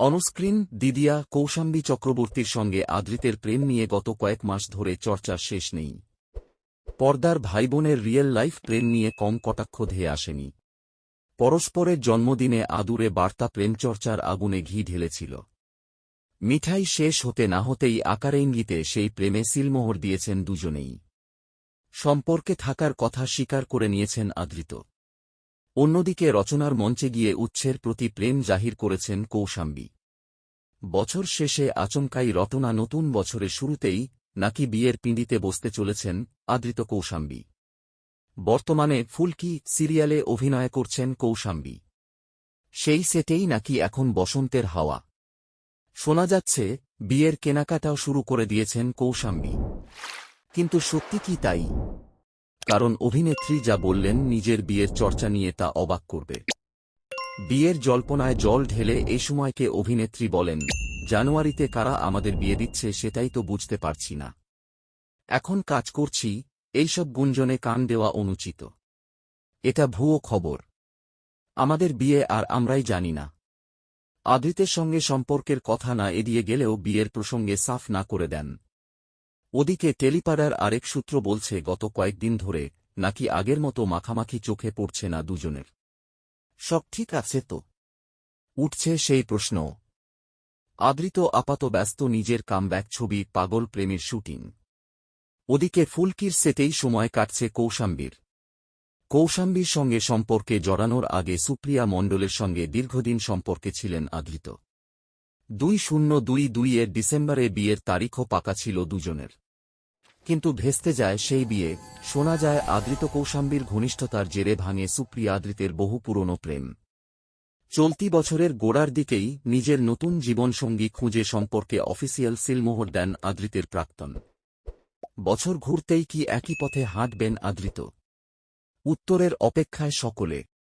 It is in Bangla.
অনস্ক্রিন দিদিয়া, কৌশাম্বী চক্রবর্তীর সঙ্গে আদৃতের প্রেম নিয়ে গত কয়েক মাস ধরে চর্চার শেষ নেই। পর্দার ভাইবোনের রিয়েল লাইফ প্রেম নিয়ে কম কটাক্ষ ধেয়ে আসেনি। পরস্পরের জন্মদিনে আদুরে বার্তা প্রেমচর্চার আগুনে ঘি ঢেলেছিল। মিঠাই শেষ হতে না হতেই আকারে ইঙ্গিতে সেই প্রেমে সিলমোহর দিয়েছেন দুজনেই। সম্পর্কে থাকার কথা স্বীকার করে নিয়েছেন আদৃত অন্যদিকে রচনার মঞ্চে গিয়ে উচ্ছের প্রতি প্রেম জাহির করেছেন কৌশাম্বী। বছর শেষে আচমকাই রটনা নতুন বছরের শুরুতেই নাকি বিয়ের পিঁড়িতে বসতে চলেছেন আদৃত কৌশাম্বী। বর্তমানে ফুলকি সিরিয়ালে অভিনয় করছেন কৌশাম্বী। সেই সেটেই নাকি এখন বসন্তের হাওয়া। শোনা যাচ্ছে, বিয়ের কেনাকাটাও শুরু করে দিয়েছেন কৌশাম্বী। কিন্তু সত্যি কি তাই? কারণ অভিনেত্রী যা বললেন নিজের বিয়ের চর্চা নিয়ে তা অবাক করবে। বিয়ের জল্পনায় জল ঢেলে এই সময়কে অভিনেত্রী বলেন, জানুয়ারিতে কারা আমাদের বিয়ে দিচ্ছে সেটাই তো বুঝতে পারছি না। এখন কাজ করছি এইসব গুঞ্জনে কান দেওয়া অনুচিত। এটা ভুয়ো খবর। আমাদের বিয়ে আর আমরাই জানি না। আদৃতের সঙ্গে সম্পর্কের কথা না এড়িয়ে গেলেও বিয়ের প্রসঙ্গে সাফ না করে দেন। ওদিকে টেলিপাড়ার আরেক সূত্র বলছে, গত কয়েকদিন ধরে নাকি আগের মতো মাখামাখি চোখে পড়ছে না দুজনের। সব ঠিক আছে তো? উঠছে সেই প্রশ্ন। আদৃত আপাত ব্যস্ত নিজের কামব্যাক ছবি পাগল প্রেমের শুটিং। ওদিকে ফুলকির সেটেই সময় কাটছে কৌশাম্বীর। কৌশাম্বীর সঙ্গে সম্পর্কে জড়ানোর আগে সুপ্রিয়া মণ্ডলের সঙ্গে দীর্ঘদিন সম্পর্কে ছিলেন আদৃত। দুই শূন্য দুই দুইয়ের ডিসেম্বরে বিয়ের তারিখও পাকা ছিল দুজনের। কিন্তু ভেস্তে যায় সেই বিয়ে, শোনা যায় আদৃত কৌশাম্বীর ঘনিষ্ঠতার জেরে ভাঙে সুপ্রিয়া আদৃতের বহু পুরনো প্রেম। চলতি বছরের গোড়ার দিকেই নিজের নতুন জীবনসঙ্গী খুঁজে সম্পর্কে অফিসিয়াল সিলমোহর দেন আদৃতের প্রাক্তন। বছর ঘুরতেই কি একই পথে হাঁটবেন আদৃত? উত্তরের অপেক্ষায় সকলে